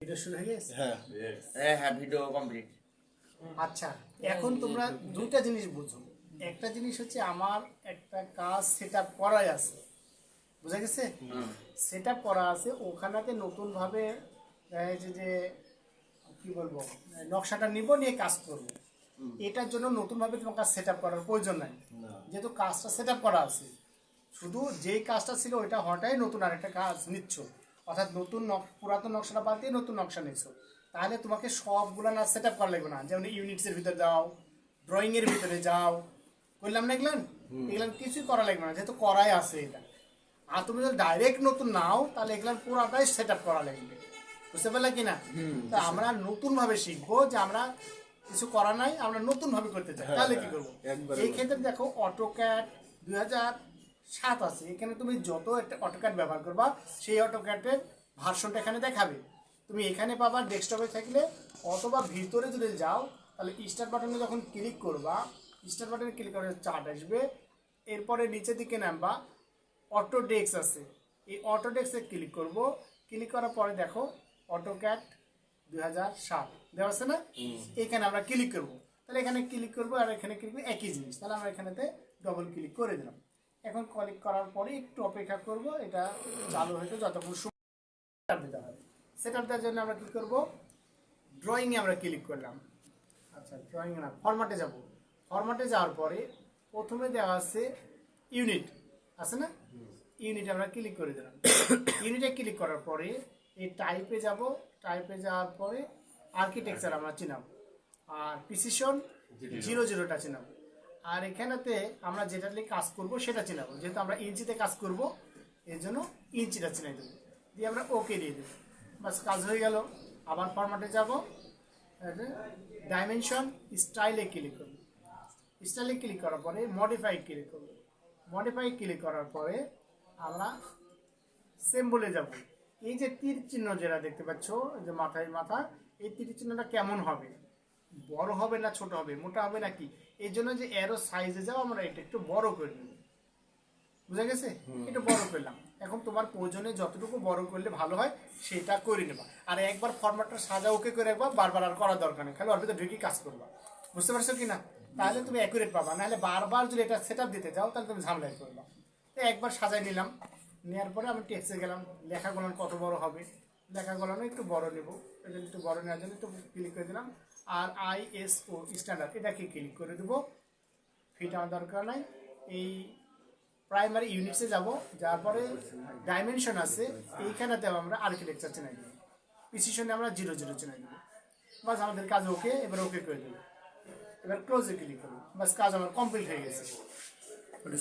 Video শুরু হয়ে গেছে? হ্যাঁ। হ্যাঁ হ্যাঁ ভিডিও কমপ্লিট আচ্ছা এখন তোমরা দুইটা জিনিস বুঝো। একটা জিনিস হচ্ছে আমার একটা কাজ সেট করাই আছে। বুঝা গেছে? সেট করা আছে ওখানেতে নতুনভাবে দেখা যাচ্ছে যে কি বলব নকশাটা নিব নিয়ে কাজ করব। এটার জন্য নতুনভাবে তোমার কাজ সেট আপ করার প্রয়োজন নাই। যেহেতু কাজটা সেট আপ করা আছে শুধু যেই কাজটা ছিল ওইটা হঠাৎ নতুন আরেকটা কাজ নিচ্ছ। অর্থাৎ নতুন পুরাতন নকশাটা বাদ দিয়ে নতুন নকশা নিচ্ছ তাহলে তোমাকে সবগুলো না সেট আপ করা লাগবে না। যেমন ইউনিটসের ভিতরে যাও ড্রয়িং এর ভিতরে যাও। বললাম না এগুলান এগুলান কিছুই করা লাগবে না যেহেতু করাই আছে এটা। আর তুমি যদি ডাইরেক্ট নতুন নাও তাহলে এগুলান পুরাটাই সেট আপ করা লাগবে। বুঝতে পারলে কি না? তা আমরা নতুন ভাবে শিখব যে আমরা কিছু করা নাই আমরা নতুন ভাবে করতে চাই। তাহলে কি করব? একবারে এই ক্ষেত্রে দেখো অটোক্যাট দুই হাজার সাত আছে। এখানে তুমি যত একটা অটোক্যাট ব্যবহার করবা সেই অটোক্যাটের ভার্সনটা এখানে দেখাবে। তুমি এখানে পাবা ডেস্কটপে থাকলে অথবা ভিতরে যদি যাও তাহলে স্টার্ট বাটনে যখন ক্লিক করবা স্টার বাটনে ক্লিক করে চার্ট আসবে। এরপরে নিচের দিকে নামবা অটো ডেস্ক আছে। এই অটো ডেস্কে ক্লিক করব। ক্লিক করার পরে দেখো অটোক্যাট দুই হাজার সাত। দেওয়া আছে না? এখানে আমরা ক্লিক করব। তাহলে এখানে ক্লিক করব আর এখানে ক্লিক করব একই জিনিস। তাহলে আমরা এখানেতে ডবল ক্লিক করে দিলাম। এখন ক্লিক করার পরে একটু অপেক্ষা করব এটা চালু হতে যতক্ষণ সময় দিতে হবে। সেটআপ দেওয়ার জন্য আমরা কি করব? ড্রয়িংয়ে আমরা ক্লিক করলাম। আচ্ছা ড্রয়িং না ফরম্যাটে যাব। ফরম্যাটে যাওয়ার পরে প্রথমে দেওয়া আছে ইউনিট আছে না? ইউনিটে আমরা ক্লিক করে দিলাম। ইউনিটে ক্লিক করার পরে এই টাইপে যাব। টাইপে যাওয়ার পরে আর্কিটেকচার আমরা চিনাব। আর প্রিসিশন জিরো। জিরোটা চিনাব। আর এখানেতে আমরা যেটা নিয়ে কাজ করব সেটা চিনাবো। যেহেতু আমরা ইঞ্চিতে কাজ করব, এর জন্য ইঞ্চিটা চিনাই দেবো। দিয়ে আমরা ওকে দিয়ে দেবো। বাস কাজ হয়ে গেল। আবার ফরম্যাটে যাব। ডাইমেনশন স্টাইলে ক্লিক করব। স্টাইলে ক্লিক করার পরে মডিফাই ক্লিক করব। মডিফাই ক্লিক করার পরে আমরা সিম্বলে যাব। এই যে তীর চিহ্ন যেটা দেখতে পাচ্ছ, যে মাথায় মাথা, এই তীর চিহ্নটা কেমন হবে? বড় হবে না ছোট হবে মোটা হবে নাকি এই জন্য যে এরো সাইজে যাও আমরা এটা একটু বড় করে নেব। বুঝা গেছে? একটু বড় করলাম। এখন তোমার প্রয়োজনে যতটুকু বড় করলে ভালো হয় সেটা করে নেবা। আর একবার ফরম্যাটটা সাজা ওকে করে একবার বারবার আর করার দরকার নেই। খালি ভিতরে ঢুকি কাজ করবা। বুঝতে পারছ কি না তাহলে তুমি অ্যাকুরেট পাবা। নাহলে বারবার যদি এটা সেট দিতে যাও তাহলে তুমি ঝামেলায় করবা তো একবার সাজাই নিলাম। নেওয়ার পরে আমি টেক্সে গেলাম লেখাগুলো কত বড় হবে? লেখাগুলো একটু বড় নেব। এটা একটু বড় নেওয়ার জন্য একটু ক্লিক করে দিলাম। আর আই এস ও স্ট্যান্ডার্ড এটাকে ক্লিক করে দেবো। ফিট আমার দরকার নাই। এই প্রাইমারি ইউনিটসে যাব যার পরে ডাইমেনশন আছে এইখানেতে আমরা আর্কিটেকচার চেনাই দেবো প্রিসিশনে আমরা জিরো জিরো চেনাই দেবো বাস আমাদের কাজ ওকে এবার ওকে করে দেবো। এবার ক্লোজে ক্লিক করব। বাস কাজ আমার কমপ্লিট হয়ে গেছে।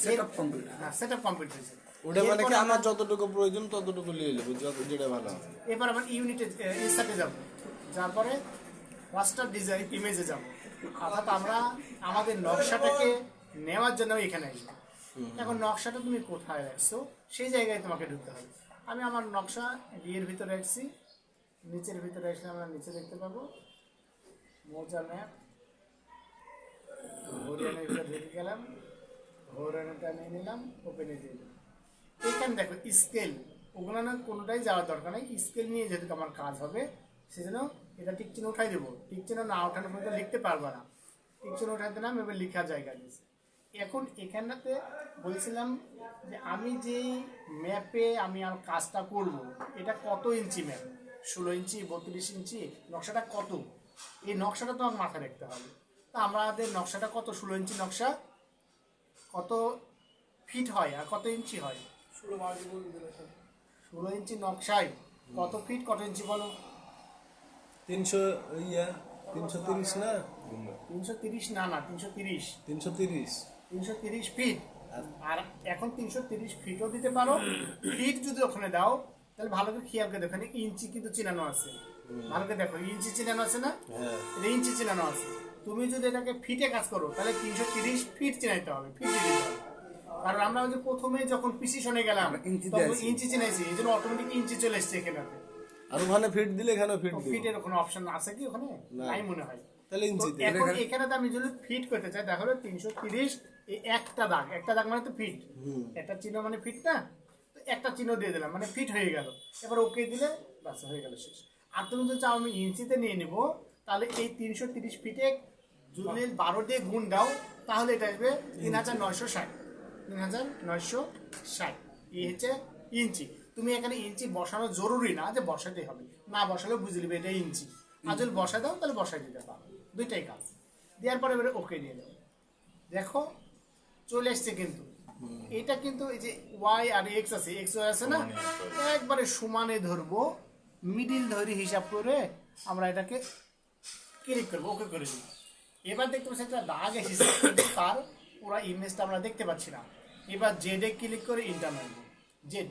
সেটআপ কমপ্লিট হ্যাঁ সেটা কমপ্লিট হয়েছে ওটা মানে কি আমার যতটুকু প্রয়োজন ততটুকু নিয়ে নেব যেটা ভালো হবে। এবার আমার ইউনিটে ইনসার্টে যাব। যার পরে মাস্টার ডিজাইন ইমেজে যাব। অর্থাৎ আমরা আমাদের নকশাটাকে নেওয়ার জন্য এখানে আসব এখন নকশাটা তুমি কোথায় রাখছো সেই জায়গায় তোমাকে ঢুকতে হবে। আমি আমার নকশা বিয়ের ভিতরে রাখছি নিচের ভিতরে আসলে আমরা নিচে দেখতে পাবো। মোজা ম্যাপ। হরিয়ানার ভিতরে ঢুকে গেলাম। হরিয়ানাটা নিয়ে নিলাম ওপেনে দিয়ে দিলাম। এখানে দেখো স্কেল ওগুলো না কোনোটাই যাওয়ার দরকার নেই। স্কেল নিয়ে যেহেতু আমার কাজ হবে সেজন্য এটা টিক চিহ্ন উঠাই দেবো। টিক চিহ্ন না ওঠানো পর্যন্ত লিখতে পারব না। টিক চিহ্ন উঠাই দিলাম এবার লেখার জায়গা দিয়েছে এখন এখানটাতে বলছিলাম যে আমি যেই ম্যাপে আমি আর কাজটা করব এটা কত ইঞ্চি ম্যাপ? ষোলো ইঞ্চি বত্রিশ ইঞ্চি নকশাটা কত? এই নকশাটা তো আমার মাথায় রাখতে হবে। তা আমাদের নকশাটা কত? ষোলো ইঞ্চি নকশা। কত ফিট হয় আর কত ইঞ্চি হয়? ষোলো ইঞ্চি নকশায় কত ফিট? কত ইঞ্চি বলো? তিনশো ইয়া তিনশো তিরিশ না? তিনশো তিরিশ না না তিনশো তিরিশ। তিনশো তিরিশ। তিনশো তিরিশ ফিট আর এখন তিনশো তিরিশ ফিটও দিতে পারো। ফিট যদি ওখানে দাও তাহলে ভালো করে খেয়াল করে দেখো ইঞ্চি কিন্তু চিনানো আছে। ভালো করে দেখো ইঞ্চি চিনানো আছে না? হ্যাঁ। ইঞ্চি চিনানো আছে। তুমি যদি এটাকে ফিটে কাজ করো তাহলে তিনশো তিরিশ ফিট চিনাইতে হবে ফিট দিতে হবে। কারণ আমরা যে প্রথমে যখন পিসিশনে গেলাম ইঞ্চিতে তখন ইঞ্চি চিনাইছি এই জন্য অটোমেটিক ইঞ্চি চলে এসছে এখানে। আর ওখানে ফিট দিলে এখানেও ফিট দিব। ফিটের কোনো অপশন আছে কি ওখানে? না। নাই মনে হয়। তাহলে ইঞ্চিতে। এখন এখানে তো আমি যদি ফিট করতে চাই তাহলে তিনশো তিরিশ এই একটা দাগ। একটা দাগ মানে তো ফিট একটা চিহ্ন মানে ফিট না? তো একটা চিহ্ন দিয়ে দিলাম মানে ফিট হয়ে গেল। এবার ওকে দিলে বাস হয়ে গেল শেষ। আর তুমি যদি চাও আমি ইঞ্চিতে নিয়ে নিব তাহলে এই তিনশো তিরিশ ফিটে যদি বারো দিয়ে গুণ দাও তাহলে এটা আসবে তিন হাজার নয়শো ষাট। তিন হাজার নয়শো ষাট। এই হচ্ছে ইঞ্চি। তুমি এখানে ইঞ্চি বসানো জরুরি না যে বসাতে হবে। না বসালে বুঝে নেবে এটা ইঞ্চি। আর যদি বসাই দাও তাহলে বসাই দিতে পারো। দুইটাই কাজ। দেওয়ার পরে এবারে ওকে দিয়ে দেবো দেখো চলে এসছে কিন্তু। এটা কিন্তু এই যে ওয়াই আর এক্স আছে এক্স ওয়াই আছে না? একবারে সমানে ধরবো মিডিল ধরে হিসাব করে আমরা এটাকে ক্লিক করব ওকে করে দিব। এবার দেখতে পাচ্ছি একটা দাগ এসেছে কিন্তু তার পুরো ইমেজটা আমরা দেখতে পাচ্ছি না। এবার জেডে ক্লিক করে ইন্টার মারব। জেড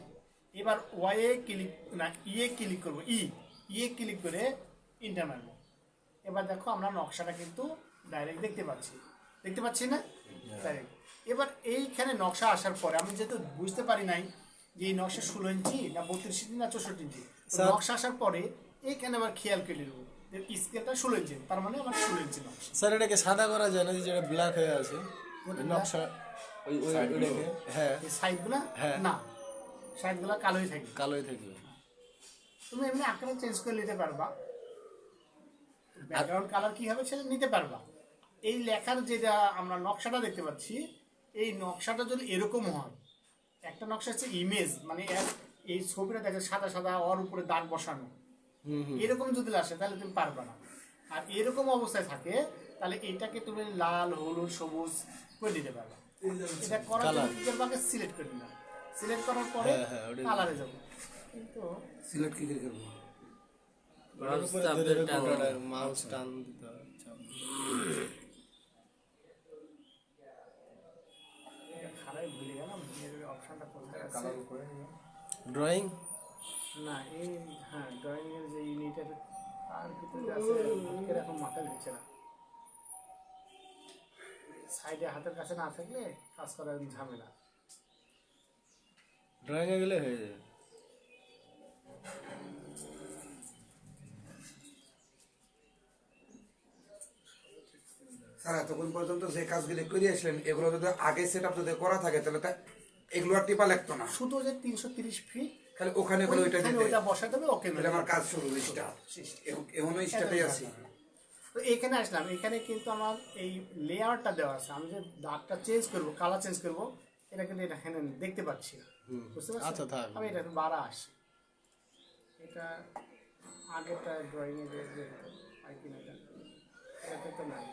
এবার ওয়াই এ ক্লিক না ইয়ে ক্লিক করব ই ইয়ে ক্লিক করে ইন্টার মারব। এবার দেখো আমরা নকশাটা কিন্তু ডাইরেক্ট দেখতে পাচ্ছি। দেখতে পাচ্ছি না? ডাইরেক্ট এবার এইখানে নকশা আসার পরে আমি যেহেতু বুঝতে পারি নাই যে এই নকশা ষোলো ইঞ্চি না বত্রিশ ইঞ্চি না চৌষট্টি ইঞ্চি নকশা আসার পরে এইখানে আবার খেয়াল করে নেব যে স্কেলটা ষোলো ইঞ্চি তার মানে আমার ষোলো ইঞ্চি নকশা। স্যার এটাকে সাদা করা যায় না যে যেটা ব্ল্যাক হয়ে আছে। নকশা ওই ওই হ্যাঁ। সাইডগুলা হ্যাঁ। না। সাইডগুলা কালোই থাকে কালোই থাকবে। তুমি এমনি আকারে চেঞ্জ করে নিতে পারবা। ব্যাকগ্রাউন্ড কালার কি হবে সেটা নিতে পারবা। এই লেখার যেটা আমরা নকশাটা দেখতে পাচ্ছি এই নকশাটা যদি এরকম হয় একটা নকশা হচ্ছে ইমেজ মানে এই ছবিটা দেখে সাদা সাদা ওর উপরে দাগ বসানো। এরকম যদি আসে তাহলে তুমি পারবে না। আর এরকম অবস্থায় থাকে তাহলে এটাকে তুমি লাল হলুদ সবুজ করে দিতে পারবে। এটা করার জন্য সিলেক্ট করে নিলাম সিলেক্ট করার পরে হ্যাঁ, হ্যাঁ, কালারে যাব। কিন্তু সিলেক্ট কি করে করব? ওটার উপরে ধরে রেখে মাউস টান দিতে হবে এটা ভুলে গেলাম অপশনটা কোথায় আছে? ড্রয়িং না এই হ্যাঁ ড্রয়িং এর যে ইউনিটের আর ভিতরে আছে না। সাইডে হাতের কাছে না থাকলে কাজ করার ঝামেলা। ড্রয়িং গেলে হয়ে যাবে। এতক্ষণ পর্যন্ত যে কাজগুলি করে আসলেন এগুলো যদি আগে সেট আপ যদি করা থাকে তাহলে তা এগুলো আর টিপা লাগতো না। শুধু যে তিনশো তিরিশ ফিট খালি ওখানে করে ওইটা দিতে ওইটা বসাই দেবে ওকে তাহলে আমার কাজ শুরু স্টার্ট এখনও স্টার্টে আছি। তো এখানে আসলাম এখানে কিন্তু আমার এই লেয়ারটা দেওয়া আছে। আমি যে দাগটা চেঞ্জ করব কালার চেঞ্জ করব এটা কিন্তু এটা এখানে দেখতে পাচ্ছি। বুঝতে পারছি আচ্ছা, আমি এটা একটু বাড়া আসি এটা আগেরটা ড্রয়িংয়ে যে আর কি না এটা তো নাই।